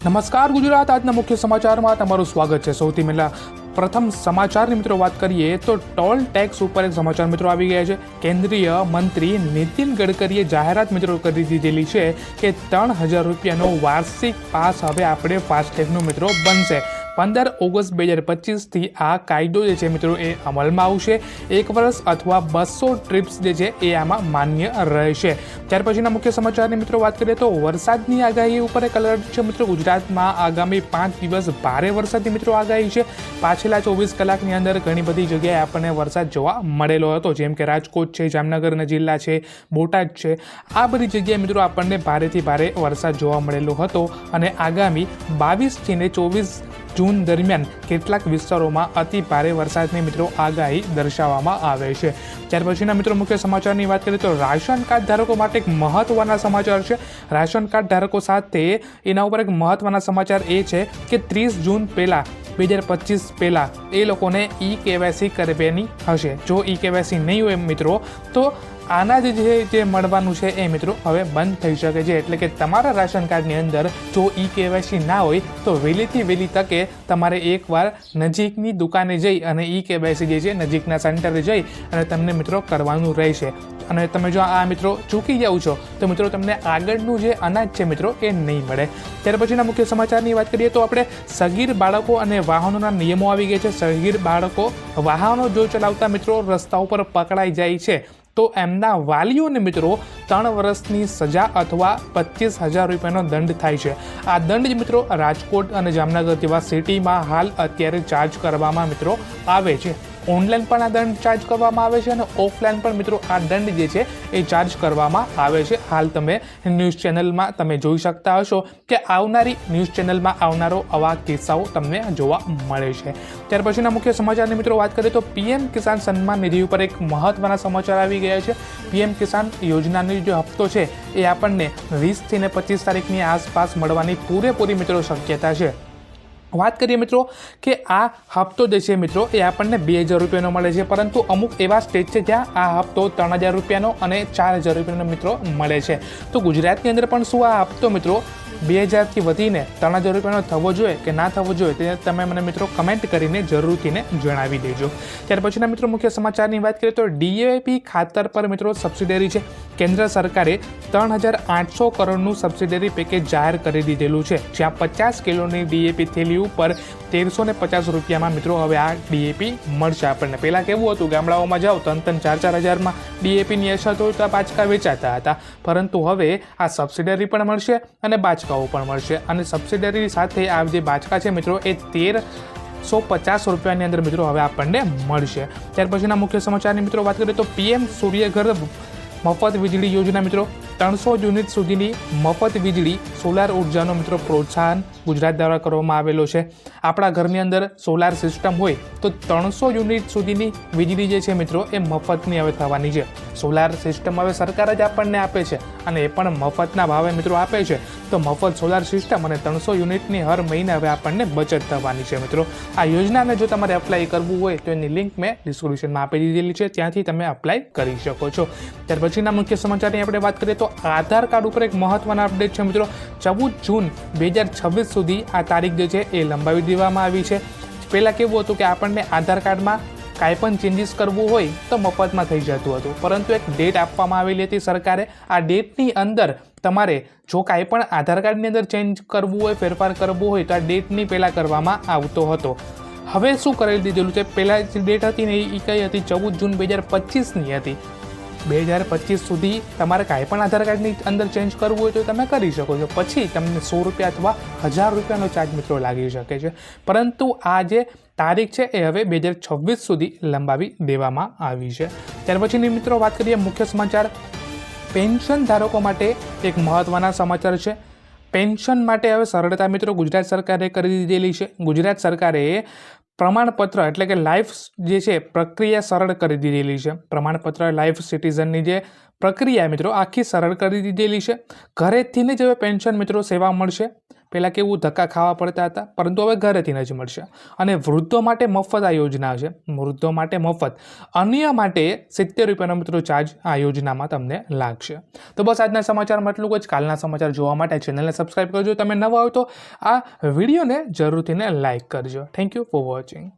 નમસ્કાર, ગુજરાત. આજના મુખ્ય સમાચારમાં તમારું સ્વાગત છે. સૌથી પહેલા પ્રથમ સમાચારની મિત્રો વાત કરીએ તો ટોલ ટેક્સ ઉપર એક સમાચાર મિત્રો આવી ગયા છે. કેન્દ્રીય મંત્રી નીતિન ગડકરીએ જાહેરાત મિત્રો કરી દીધેલી છે કે ત્રણ હજાર રૂપિયાનો વાર્ષિક પાસ હવે આપણે ફાસ્ટેગનો મિત્રો બનશે. પંદર ઓગસ્ટ બે હજાર પચીસથી આ કાયદો જે છે મિત્રો એ અમલમાં આવશે. એક વર્ષ અથવા બસો ટ્રીપ્સ જે છે એ આમાં માન્ય રહેશે. ત્યાર પછીના મુખ્ય સમાચારની મિત્રો વાત કરીએ તો વરસાદની આગાહી ઉપર એક અલર્ટ છે મિત્રો. ગુજરાતમાં આગામી પાંચ દિવસ ભારે વરસાદની મિત્રો આગાહી છે. પાછલા ચોવીસ કલાકની અંદર ઘણી બધી જગ્યાએ આપણને વરસાદ જોવા મળેલો હતો. જેમ કે રાજકોટ છે, જામનગરના જિલ્લા છે, બોટાદ છે. આ બધી જગ્યાએ મિત્રો આપણને ભારેથી ભારે વરસાદ જોવા મળેલો હતો. અને આગામી બાવીસથી ને ચોવીસ જૂન દરમિયાન કેટલાક વિસ્તારોમાં અતિ ભારે વરસાદની મિત્રો આગાહી દર્શાવવામાં આવે છે. ત્યાર પછીના મિત્રો મુખ્ય સમાચારની વાત કરીએ તો રાશન કાર્ડ ધારકો માટે એક મહત્વના સમાચાર છે. રાશન કાર્ડ ધારકો સાથે એના ઉપર એક મહત્વના સમાચાર એ છે કે ત્રીસ જૂન પહેલાં, બે હજાર પચીસ પહેલાં એ લોકોને ઈ કેવાયસી કરવાની હશે. જો ઈ કેવાયસી નહીં હોય મિત્રો, તો આના જ જે મળવાનું છે એ મિત્રો હવે બંધ થઈ શકે છે. એટલે કે તમારા રાશન કાર્ડની અંદર જો ઈ કેવાયસી ના હોય, તો વહેલીથી વહેલી તકે તમારે એકવાર નજીકની દુકાને જઈ અને ઈ કેવાયસી જે છે નજીકના સેન્ટરે જઈ અને તમને મિત્રો કરવાનું રહેશે. અને તમે જો આ મિત્રો ચૂકી જાઓ છો, તો મિત્રો તમને આગળનું જે અનાજ છે મિત્રો એ નહીં મળે. ત્યાર પછીના મુખ્ય સમાચારની વાત કરીએ તો આપણે સગીર બાળકો અને વાહનોના નિયમો આવી ગયા છે. સગીર બાળકો વાહનો જો ચલાવતા મિત્રો રસ્તા ઉપર પકડાઈ જાય છે. તો એમના વાલીઓને મિત્રો ત્રણ વર્ષની સજા અથવા પચીસ હજાર રૂપિયાનો દંડ થાય છે. આ દંડ મિત્રો રાજકોટ અને જામનગર જેવા સિટીમાં હાલ અત્યારે ચાર્જ કરવામાં મિત્રો આવે છે. ઓનલાઈન પણ આ દંડ ચાર્જ કરવામાં આવે છે અને ઓફલાઈન પણ મિત્રો આ દંડ જે છે એ ચાર્જ કરવામાં આવે છે. હાલ તમે ન્યૂઝ ચેનલમાં તમે જોઈ શકતા હશો કે આવનારી ન્યૂઝ ચેનલમાં આવનારો આવા કિસ્સાઓ તમને જોવા મળે છે. ત્યાર પછીના મુખ્ય સમાચારની મિત્રો વાત કરીએ તો પીએમ કિસાન સન્માન નિધિ ઉપર એક મહત્વના સમાચાર આવી ગયા છે. પીએમ કિસાન યોજનાનો જે હપ્તો છે એ આપણને વીસથી ને પચીસ તારીખની આસપાસ મળવાની પૂરેપૂરી મિત્રો શક્યતા છે. વાત કરીએ મિત્રો કે આ હપ્તો જે છે મિત્રો, એ આપણને બે હજાર રૂપિયાનો મળે છે. પરંતુ અમુક એવા સ્ટેટ છે જ્યાં આ હપ્તો ત્રણ હજાર રૂપિયાનો અને ચાર હજાર રૂપિયાનો મિત્રો મળે છે. તો ગુજરાતની અંદર પણ શું આ હપ્તો મિત્રો બે હજારથી વધીને ત્રણ હજાર રૂપિયાનો થવો જોઈએ કે ના થવો જોઈએ તે તમે મને મિત્રો કમેન્ટ કરીને જરૂરથીને જણાવી દેજો. ત્યાર પછીના મિત્રો મુખ્ય સમાચારની વાત કરીએ તો ડીએપી ખાતર પર મિત્રો સબસિડરી છે. કેન્દ્ર સરકારે ત્રણ હજાર આઠસો કરોડનું સબસિડરી પેકેજ જાહેર કરી દીધેલું છે, જ્યાં પચાસ કિલોની ડીએપી થેલી ઉપર તેરસો ને પચાસ રૂપિયામાં મિત્રો હવે આ ડીએપી મળશે. આપણને પહેલાં કેવું હતું, ગામડાઓમાં જાઓ, ત્રણ ત્રણ ચાર ચાર હજારમાં ડીએપીની અછત હોય તો આ બાચકા વેચાતા હતા. પરંતુ હવે આ સબસિડરી પણ મળશે અને બાચકાઓ પણ મળશે. અને સબસિડરી સાથે આ જે બાચકા છે મિત્રો, એ તેર સો પચાસ રૂપિયાની અંદર મિત્રો હવે આપણને મળશે. ત્યાર પછીના મુખ્ય સમાચારની મિત્રો વાત કરીએ તો પીએમ સૂર્યઘર મફત વીજળી યોજના મિત્રો ત્રણસો યુનિટ સુધીની મફત વીજળી સોલાર ઉર્જાનો મિત્રો પ્રોત્સાહન ગુજરાત દ્વારા કરવામાં આવેલો છે. આપણા ઘરની અંદર સોલાર સિસ્ટમ હોય તો ત્રણસો યુનિટ સુધીની વીજળી જે છે મિત્રો એ મફતની હવે થવાની છે. સોલાર સિસ્ટમ હવે સરકાર જ આપણને આપે છે અને એ પણ મફતના ભાવે મિત્રો આપે છે. તો મફત સોલાર સિસ્ટમ અને ત્રણસો યુનિટની હર મહિને હવે આપણને બચત થવાની છે મિત્રો. આ યોજનાને જો તમારે અપ્લાય કરવું હોય તો એની લિંક મેં ડિસ્ક્રિપ્શનમાં આપી દીધેલી છે. ત્યાંથી તમે અપ્લાય કરી શકો છો. ત્યાર પછીના મુખ્ય સમાચારની આપણે વાત કરીએ તો આધાર કાર્ડ ઉપર એક મહત્વના અપડેટ છે મિત્રો. ચૌદ જૂન બે હજાર છવ્વીસ સુધી આ તારીખ જે છે એ લંબાવી દેવામાં આવી છે. પહેલાં કેવું હતું કે આપણને આધાર કાર્ડમાં કાંઈ પણ ચેન્જીસ કરવું હોય તો મફતમાં થઈ જતું હતું. પરંતુ એક ડેટ આપવામાં આવેલી હતી સરકારે. આ ડેટની અંદર તમારે જો કાંઈ પણ આધાર કાર્ડની અંદર ચેન્જ કરવું હોય, ફેરફાર કરવો હોય તો આ ડેટની પહેલાં કરવામાં આવતો હતો. હવે શું કરી દીધેલું છે? પહેલાં જે ડેટ હતી ને એ કઈ હતી? ચૌદ જૂન બે હજાર પચીસની હતી. બે હજાર પચીસ સુધી તમારે કાંઈ પણ આધાર કાર્ડની અંદર ચેન્જ કરવું હોય તો તમે કરી શકો છો. પછી તમને સો રૂપિયા અથવા હજાર રૂપિયાનો ચાર્જ મિત્રો લાગી શકે છે. પરંતુ આ જે તારીખ છે એ હવે બે હજાર છવ્વીસ સુધી લંબાવી દેવામાં આવી છે. ત્યાર પછીની મિત્રો વાત કરીએ મુખ્ય સમાચાર. પેન્શન ધારકો માટે એક મહત્ત્વના સમાચાર છે. પેન્શન માટે હવે સરળતા મિત્રો ગુજરાત સરકારે કરી દીધેલી છે. ગુજરાત સરકારે પ્રમાણપત્ર એટલે કે લાઈફ જે છે, પ્રક્રિયા સરળ કરી દીધેલી છે. પ્રમાણપત્ર લાઈફ સિટીઝનની જે પ્રક્રિયા મિત્રો, આખી સરળ કરી દીધેલી છે. ઘરેથીને જ હવે પેન્શન મિત્રો સેવા મળશે. પહેલાં કેવું ધક્કા ખાવા પડતા હતા, પરંતુ હવે ઘરેથી જ મળશે. અને વૃદ્ધો માટે મફત આ યોજના છે. વૃદ્ધો માટે મફત. અન્ય માટે સિત્તેર રૂપિયાનો મિત્રો ચાર્જ આ યોજનામાં તમને લાગશે. તો બસ આજના સમાચારમાં એટલું જ. કાલના સમાચાર જોવા માટે ચેનલને સબસ્ક્રાઈબ કરજો. તમે નવા હોય તો આ વિડીયોને જરૂરથી લાઇક કરજો. Thank you for watching